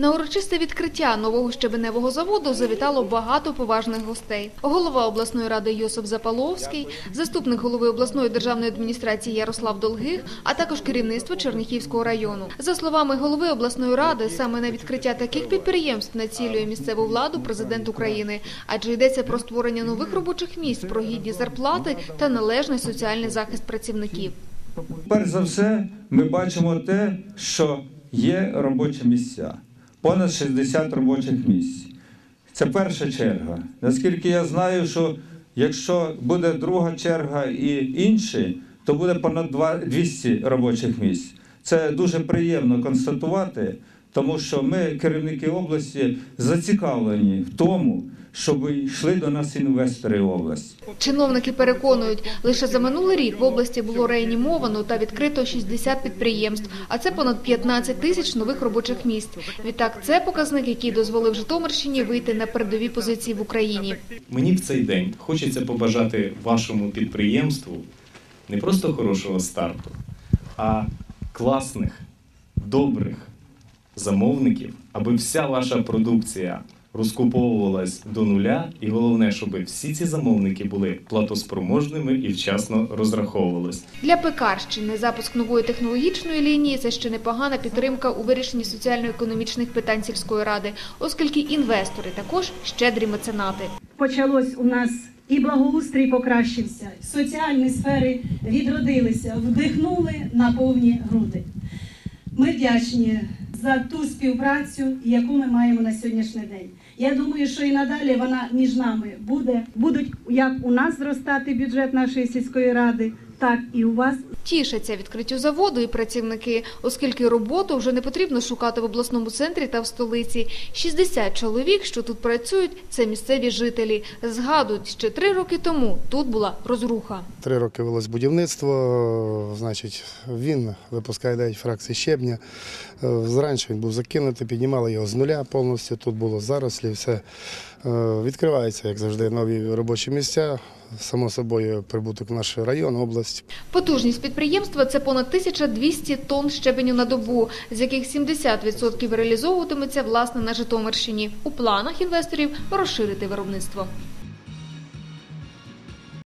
На урочисте відкриття нового щебеневого заводу завітало багато поважних гостей. Голова обласної ради Йосип Запаловський, заступник голови обласної державної адміністрації Ярослав Долгих, а також керівництво Черніхівського району. За словами голови обласної ради, саме на відкриття таких підприємств націлює місцеву владу президент України, адже йдеться про створення нових робочих місць, про гідні зарплати та належний соціальний захист працівників. Перш за все, ми бачимо те, що є робочі місця, понад 60 робочих місць. Це перша черга. Наскільки я знаю, що якщо буде друга черга і інші, то буде понад два- 200 робочих місць. Це дуже приємно констатувати, тому що ми, керівники області, зацікавлені в тому, щоб йшли до нас інвестори в область. Чиновники переконують, лише за минулий рік в області було реанімовано та відкрито 60 підприємств, а це понад 15 тисяч нових робочих місць. Відтак, це показник, який дозволив Житомирщині вийти на передові позиції в Україні. Мені в цей день хочеться побажати вашому підприємству не просто хорошого старту, а класних, добрих замовників, аби вся ваша продукція розкуповувалась до нуля, і головне, щоб всі ці замовники були платоспроможними і вчасно розраховувались. Для Пекарщини запуск нової технологічної лінії – це ще непогана підтримка у вирішенні соціально-економічних питань сільської ради, оскільки інвестори також щедрі меценати. почалось у нас і благоустрій покращився, соціальні сфери відродилися, вдихнули на повні груди. Ми вдячні за ту співпрацю, яку ми маємо на сьогоднішній день. Я думаю, що і надалі вона між нами буде. Будуть як у нас зростати бюджет нашої сільської ради, так і у вас Тішаться відкриттю заводу і працівники, оскільки роботу вже не потрібно шукати в обласному центрі та в столиці. 60 чоловік, що тут працюють, це місцеві жителі. Згадують, ще три роки тому тут була розруха. Три роки велось будівництво, значить, він випускає 9 фракцій щебня. Е, Зранше він був закинутий, піднімали його з нуля повністю. Тут було зарослі, все Е, відкривається, як завжди, нові робочі місця. Само собою прибуток в наш район, область. Потужність підприємства – це понад 1200 тонн щебеню на добу, з яких 70% реалізовуватиметься власне на Житомирщині. У планах інвесторів розширити виробництво.